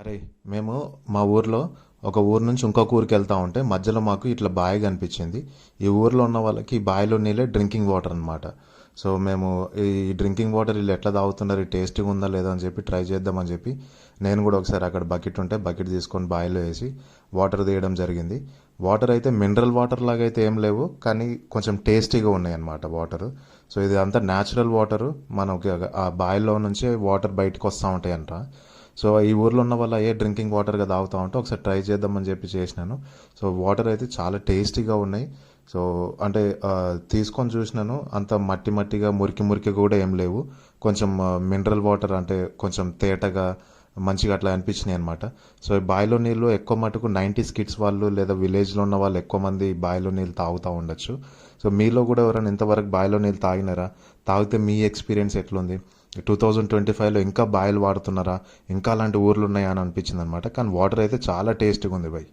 అరే మేము మా ఊర్లో ఒక ఊరు నుంచి ఇంకొక ఊరికి వెళ్తా ఉంటే మధ్యలో మాకు ఇట్లా బావి కనిపించింది. ఈ ఊర్లో ఉన్న వాళ్ళకి ఈ బావిలో నీళ్ళే డ్రింకింగ్ వాటర్ అనమాట సో మేము ఈ డ్రింకింగ్ వాటర్ వీళ్ళు ఎట్లా తాగుతున్నారు ఈ టేస్టీగా ఉందా లేదా అని చెప్పి ట్రై చేద్దామని చెప్పి నేను కూడా ఒకసారి అక్కడ బకెట్ ఉంటే బకెట్ తీసుకొని బావిలో వేసి వాటర్ తీయడం జరిగింది. వాటర్ అయితే మినరల్ వాటర్ లాగా అయితే ఏం లేవు కానీ కొంచెం టేస్టీగా ఉన్నాయి అన్నమాట వాటర్. సో ఇది అంతా న్యాచురల్ వాటర్. మనకి ఆ బావిలో నుంచి వాటర్ బయటకు వస్తూ ఉంటాయి అంట సో ఈ ఊర్లో ఉన్న వాళ్ళ ఏ డ్రింకింగ్ వాటర్గా తాగుతూ ఉంటే ఒకసారి ట్రై చేద్దామని చెప్పి చేసినాను. సో వాటర్ అయితే చాలా టేస్టీగా ఉన్నాయి. సో అంటే తీసుకొని చూసినాను. అంత మట్టి మట్టిగా మురికి మురికి కూడా ఏం లేవు. కొంచెం మినరల్ వాటర్ అంటే కొంచెం తేటగా మంచిగా అట్లా అనిపించినాయి అనమాట సో బాయిలో నీళ్ళు ఎక్కువ మటుకు నైంటీ స్కిట్స్ వాళ్ళు లేదా విలేజ్లో ఉన్న వాళ్ళు ఎక్కువ మంది బాయిలో నీళ్ళు తాగుతూ ఉండొచ్చు. సో మీలో కూడా ఎవరైనా ఇంతవరకు బాయిలో నీళ్ళు తాగినారా? తాగితే మీ ఎక్స్పీరియన్స్ ఎట్లుంది? టూ థౌజండ్ ట్వంటీ ఫైవ్లో ఇంకా బాయిల్ వాడుతున్నారా? ఇంకా అలాంటి ఊర్లు ఉన్నాయా అని అనిపించింది అనమాట కానీ వాటర్ అయితే చాలా టేస్టీగా ఉంది బై